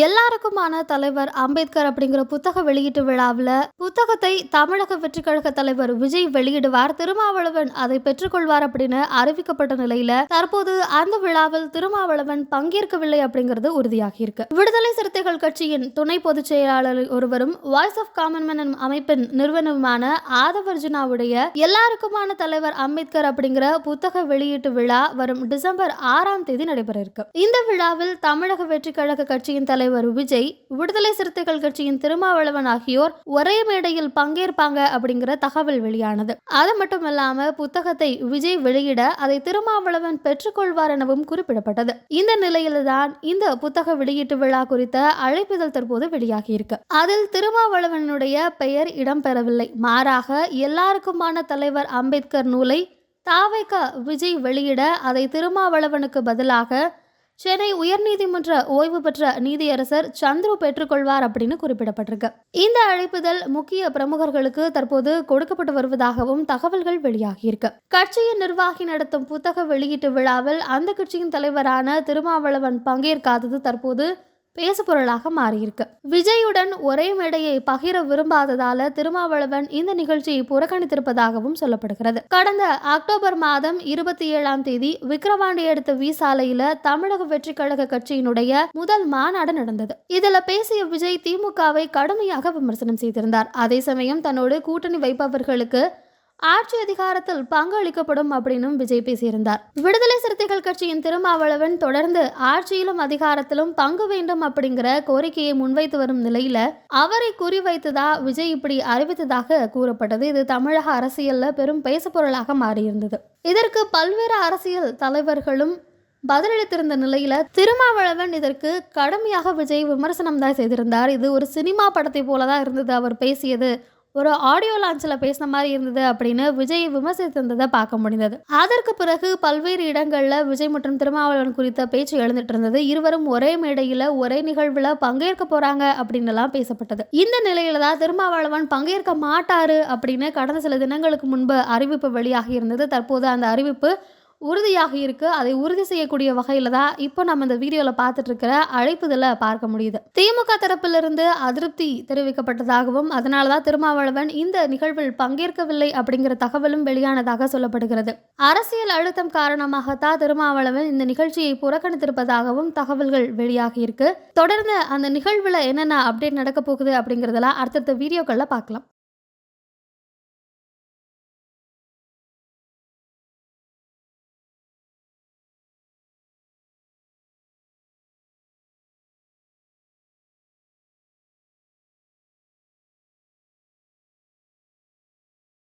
எல்லாருக்குமான தலைவர் அம்பேத்கர் அப்படிங்கிற புத்தக வெளியீட்டு விழாவில் புத்தகத்தை தமிழக வெற்றிக்கழக தலைவர் விஜய் வெளியிடுவார். திருமாவளவன் அதை பெற்றுக்கொள்வார் அப்படின்னு அறிவிக்கப்பட்ட நிலையில தற்போது அந்த விழாவில் திருமாவளவன் பங்கேற்கவில்லை அப்படிங்கிறது உறுதியாகி இருக்கு விடுதலை சிறுத்தைகள் கட்சியின் துணை பொதுச் செயலாளர் ஒருவரும் வாய்ஸ் ஆஃப் காமன்மேன் அமைப்பின் நிறுவனமான ஆதவர்ஜுனாவுடைய எல்லாருக்குமான தலைவர் அம்பேத்கர் அப்படிங்கிற புத்தக வெளியீட்டு விழா வரும் டிசம்பர் ஆறாம் தேதி நடைபெற இருக்கு. இந்த விழாவில் தமிழக வெற்றிக்கழக கட்சியின் தலைவர் விஜய் விடுதலை சிறுத்தைகள் கட்சியின் திருமாவளவன் ஆகியோர் ஒரே மேடையில் பங்கேற்பாங்க அப்படிங்கிற தகவல் வெளியானது. அது மட்டும் இல்லாம புத்தகத்தை விஜய் வெளியிட அதை திருமாவளவன் பெற்றுக்கொள்வார் எனவும் குறிப்பிடப்பட்டது. இந்த நிலையில்தான் இந்த புத்தக வெளியீட்டு விழா குறித்த அழைப்புதல் தற்போது வெளியாகியிருக்கு. அதில் திருமாவளவனுடைய பெயர் இடம்பெறவில்லை. மாறாக எல்லாருக்குமான தலைவர் அம்பேத்கர் நூலை தாவைக்க விஜய் வெளியிட அதை திருமாவளவனுக்கு பதிலாக சென்னை உயர்நீதிமன்ற ஓய்வு பெற்ற நீதியரசர் சந்துரு பெற்றுக்கொள்வார் அப்படின்னு குறிப்பிடப்பட்டிருக்கு. இந்த அழைப்புதல் முக்கிய பிரமுகர்களுக்கு தற்போது கொடுக்கப்பட்டு வருவதாகவும் தகவல்கள் வெளியாகியிருக்கு. கட்சியின் நிர்வாகி நடத்தும் புத்தக வெளியீட்டு விழாவில் அந்த கட்சியின் தலைவரான திருமாவளவன் பங்கேற்காதது தற்போது பேசுபொருளாக மாறியிருக்கு. விஜயுடன் ஒரே மேடையை பகிர விரும்பாததால திருமாவளவன் இந்த நிகழ்ச்சியை புறக்கணித்திருப்பதாகவும் சொல்லப்படுகிறது. கடந்த அக்டோபர் மாதம் இருபத்தி ஏழாம் தேதி விக்கிரவாண்டி அடுத்த வி சாலையில தமிழக வெற்றி கழக கட்சியினுடைய முதல் மாநாடு நடந்தது. இதுல பேசிய விஜய் திமுகவை கடுமையாக விமர்சனம் செய்திருந்தார். அதே சமயம் தன்னோடு கூட்டணி வைப்பவர்களுக்கு ஆட்சி அதிகாரத்தில் பங்கு அளிக்கப்படும் அப்படின்னும் விஜய் பேசியிருந்தார். விடுதலை சிறுத்தைகள் கட்சியின் திருமாவளவன் தொடர்ந்து ஆட்சியிலும் அதிகாரத்திலும் பங்கு வேண்டும் அப்படிங்கிற கோரிக்கையை முன்வைத்து வரும் நிலையில அவரை குறிவைத்துதா விஜய் இப்படி அறிவித்ததாக கூறப்பட்டது. இது தமிழக அரசியல்ல பெரும் பேசுபொருளாக மாறியிருந்தது. இதற்கு பல்வேறு அரசியல் தலைவர்களும் பதிலளித்திருந்த நிலையில திருமாவளவன் இதற்கு கடுமையாக விஜய் விமர்சனம் தான் செய்திருந்தார். இது ஒரு சினிமா படத்தை போலதான் இருந்தது. அவர் பேசியது ஒரு ஆடியோ லான்ச்சில் பேசின மாதிரி இருந்தது அப்படின்னு விஜய் விமர்சித்திருந்ததை பார்க்க முடிந்தது. அதற்கு பிறகு பல்வேறு இடங்களில் விஜய் மற்றும் திருமாவளவன் குறித்த பேச்சு எழுந்துட்டு இருந்தது. இருவரும் ஒரே மேடையில் ஒரே நிகழ்வில் பங்கேற்க போறாங்க அப்படின்னு எல்லாம் பேசப்பட்டது. இந்த நிலையில தான் திருமாவளவன் பங்கேற்க மாட்டாரு அப்படின்னு கடந்த சில தினங்களுக்கு முன்பு அறிவிப்பு வெளியாகி இருந்தது. தற்போது அந்த அறிவிப்பு உறுதியாக இருக்கு. அதை உறுதி செய்யக்கூடிய வகையில தான் இப்போ நம்ம இந்த வீடியோவில் பார்த்துட்டு இருக்கிற அழைப்புதலை பார்க்க முடியுது. திமுக தரப்பிலிருந்து அதிருப்தி தெரிவிக்கப்பட்டதாகவும் அதனால தான் திருமாவளவன் இந்த நிகழ்வில் பங்கேற்கவில்லை அப்படிங்கிற தகவலும் வெளியானதாக சொல்லப்படுகிறது. அரசியல் அழுத்தம் காரணமாகத்தான் திருமாவளவன் இந்த நிகழ்ச்சியை புறக்கணித்திருப்பதாகவும் தகவல்கள் வெளியாகியிருக்கு தொடர்ந்து அந்த நிகழ்வில் என்னென்ன அப்டேட் நடக்க போகுது அப்படிங்கிறதெல்லாம் அடுத்தடுத்த வீடியோக்களில் பார்க்கலாம்.